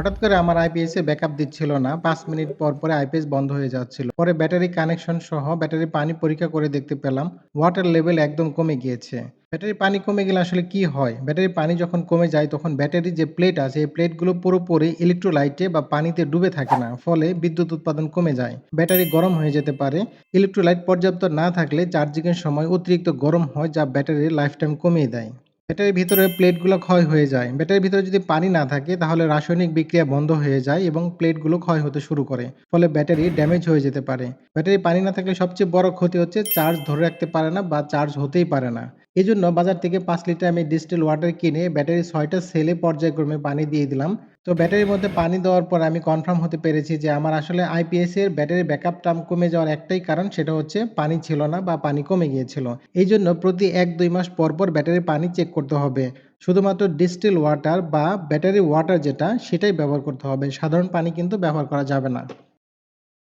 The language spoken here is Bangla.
হঠাৎ করে আমার আইপিএস এ ব্যাকআপ দিচ্ছিল না। পাঁচ মিনিট পর, পরে আইপিএস বন্ধ হয়ে যাচ্ছিল। পরে ব্যাটারি কানেকশন সহ ব্যাটারির পানি পরীক্ষা করে দেখতে পেলাম ওয়াটার লেভেল একদম কমে গিয়েছে। ব্যাটারির পানি কমে গেলে আসলে কি হয়? ব্যাটারির পানি যখন কমে যায় তখন ব্যাটারির যে প্লেট আছে এই প্লেটগুলো পুরোপুরি ইলেকট্রোলাইটে বা পানিতে ডুবে থাকে না। ফলে বিদ্যুৎ উৎপাদন কমে যায়। ব্যাটারি গরম হয়ে যেতে পারে। ইলেকট্রোলাইট পর্যাপ্ত না থাকলে চার্জিং এর সময় অতিরিক্ত গরম হয় যা ব্যাটারির লাইফ টাইম কমিয়ে দেয়। ব্যাটারির ভিতরে প্লেটগুলো ক্ষয় হয়ে যায়। ব্যাটারির ভিতরে যদি পানি না থাকে, তাহলে রাসায়নিক বিক্রিয়া বন্ধ হয়ে যায় এবং প্লেটগুলো ক্ষয় হতে শুরু করে। ফলে ব্যাটারি ড্যামেজ হয়ে যেতে পারে। ব্যাটারি পানি না থাকলে সবচেয়ে বড় ক্ষতি হচ্ছে চার্জ ধরে রাখতে পারে না বা চার্জ হতেই পারে না। এই জন্য বাজার থেকে পাঁচ লিটার আমি ডিস্টিল ওয়াটার কিনে ব্যাটারি ছয়টা সেলে পর্যায়ক্রমে পানি দিয়ে দিলাম। তো ব্যাটারির মধ্যে পানি দেওয়ার পর আমি কনফার্ম হতে পেরেছি যে আমার আসলে আইপিএস এর ব্যাটারি ব্যাকআপ টাইম কমে যাওয়ার একটাই কারণ সেটা হচ্ছে পানি ছিল না বা পানি কমে গিয়েছিল। এই জন্য প্রতি ১-২ মাস পর, পর ব্যাটারির পানি চেক করতে হবে। শুধুমাত্র ডিস্টিল ওয়াটার বা ব্যাটারি ওয়াটার যেটা সেটাই ব্যবহার করতে হবে। সাধারণ পানি কিন্তু ব্যবহার করা যাবে না।